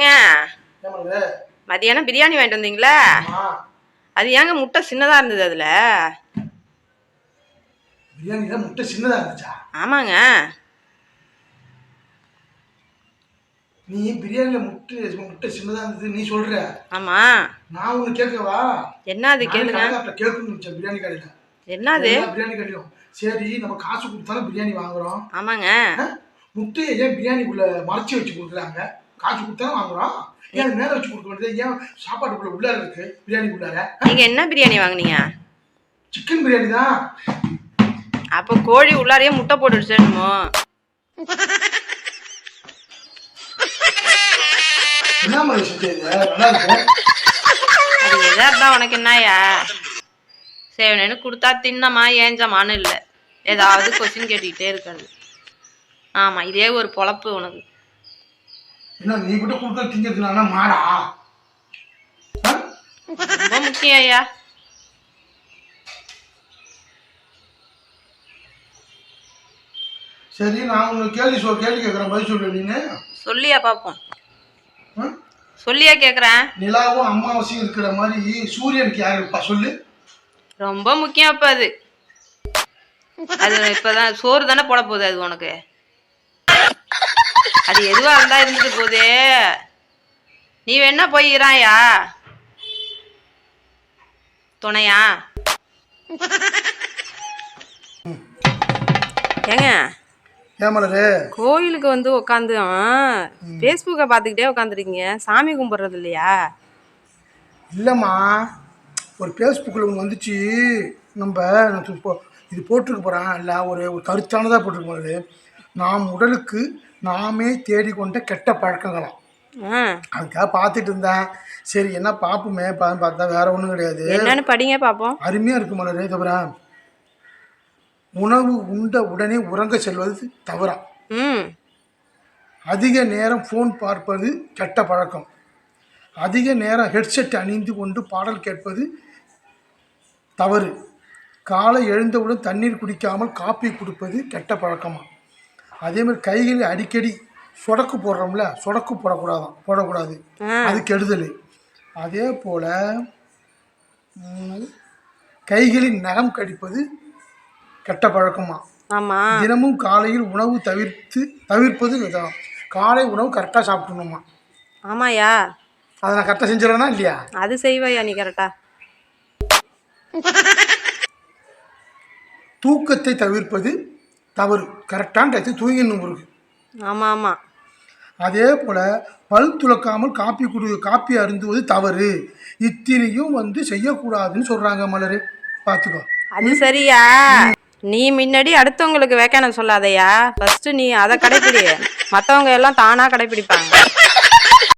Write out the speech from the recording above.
ஏங்க? மதியானம் பிரியாணி வாங்கிட்டு வந்தீங்களா? அது ஏங்க முட்டை சின்னதா இருந்தது அதுல? முட்டை சின்னதா இருந்துச்சா? ஆமாங்க. நீ பிரியாணியில முட்டை முட்டை சின்னதா இருந்தது நீ சொல்ற? ஆமா. நான் உனக்கு கேட்கவா? என்ன அது கேளுங்க. நினைச்சேன் பிரியாணி கடையில. என்ன அது பிரியாணி கடையிலும் சரி நம்ம காசு கொடுத்தாலும் பிரியாணி வாங்குறோம். ஆமாங்க? முட்டையை ஏன் பிரியாணிக்குள்ள மறைச்சு வச்சு கொடுக்குறாங்க? காசு கொடுத்தாலும் வாங்குறோம் ஏன் மேல வச்சு கொடுக்க வேண்டியது ஏன் சாப்பாட்டுக்குள்ள உள்ளார இருக்கு? பிரியாணிக்குள்ளார நீங்க என்ன பிரியாணி வாங்குனீங்க? சிக்கன் பிரியாணி தான். அப்போ கோழி உள்ளாரையே முட்டை போட்டுடுச்சு என்னமோ? என்ன மாதிரி செஞ்சது நல்லா இருக்கு. அது எதா இருந்தா உனக்கு என்னயா சேவனு கொடுத்தா தின்னமா ஏஞ்சமான்னு இல்லை. ஏதாவது கொஸ்டின் கேட்டுக்கிட்டே இருக்காது ஆமா இதே ஒரு பொழப்பு உனக்கு. என்ன நீ கிட்ட கொடுக்க திங்கிறதுனா மாடா? ரொம்ப முக்கியம் ஐயா. சரி நான் உனக்கு கேள்வி சொல் கேள்வி கேட்குறேன் பதில் சொல்லு நீனு. சொல்லியா பார்ப்போம்? சொல்லியா கேட்குறேன். நிலாவும் அமாவாசையும் இருக்கிற மாதிரி சூரியனுக்கு யார் இருப்பா சொல்லு. ரொம்ப முக்கியம் அப்ப அது. அது இப்பதான் சோறு தானே போட போகுது அது உனக்கு. அது எதுவா இருந்தா இருந்துட்டு போகுது நீ வேணா போய் இராயா துணையா? ஏங்க? கோயிலுக்கு வந்து உட்காந்து ஃபேஸ்புக்கை பார்த்துக்கிட்டே உட்காந்துருக்கீங்க சாமி கும்பிட்றது இல்லையா? இல்லைம்மா. ஒரு ஃபேஸ்புக்கில் ஒன்று வந்துச்சு. நம்ம இது போட்டிருக்க போகிறேன் இல்லை ஒரு ஒரு கருத்தானதாக போட்டிருக்க போகிறது நாம் உடலுக்கு நாமே தேடிக்கொண்ட கெட்ட பழக்கங்களாம். அதுக்காக பார்த்துட்டு இருந்தேன். சரி என்ன பார்ப்போமே பார்த்தா வேற ஒன்றும் கிடையாது. என்னன்னு படிங்க பார்ப்போம். அருமையாக இருக்கு மலரே தவிர உணவு உண்ட உடனே உறங்க செல்வது தவறா. அதிக நேரம் ஃபோன் பார்ப்பது கெட்ட பழக்கம். அதிக நேரம் ஹெட்செட் அணிந்து கொண்டு பாடல் கேட்பது தவறு. காலை எழுந்தவுடன் தண்ணீர் குடிக்காமல் காப்பி குடிப்பது கெட்ட பழக்கமா? அதே மாதிரி கைகளில் அடிக்கடி சொடக்கு போடுறோம்ல சொடக்கு போடக்கூடாதான் போடக்கூடாது. அது கெடுதல். அதே போல் கைகளில் நகம் கடிப்பது கெட்ட பழக்கமா? ஆமா. தினமும் காலையில் உணவு தவிர்த்து தவிர்ப்பது இதான். காலை உணவு கரெக்டாக சாப்பிடணுமா? ஆமாயா அதை நான் கரெக்டாக செஞ்சிடறேனா இல்லையா? அது செய்வையா நீ கரெக்டா தூக்கத்தை தவிர்ப்பது தவறு. கரெக்டான டயத்துக்கு தூங்கிடணும் இருக்கு ஆமா ஆமா. அதே போல் பல் துலக்காமல் காப்பி குடி காப்பி அருந்துவது தவறு. இத்தினையும் வந்து செய்யக்கூடாதுன்னு சொல்கிறாங்க மலரு. பார்த்துக்கோ. அது சரியா? நீ முன்னாடி அடுத்தவங்களுக்கு வேக்கான சொல்லாதயா? ஃபர்ஸ்ட் நீ அதை கடைப்பிடி. மத்தவங்க எல்லாம் தானா கடைப்பிடிப்பாங்க.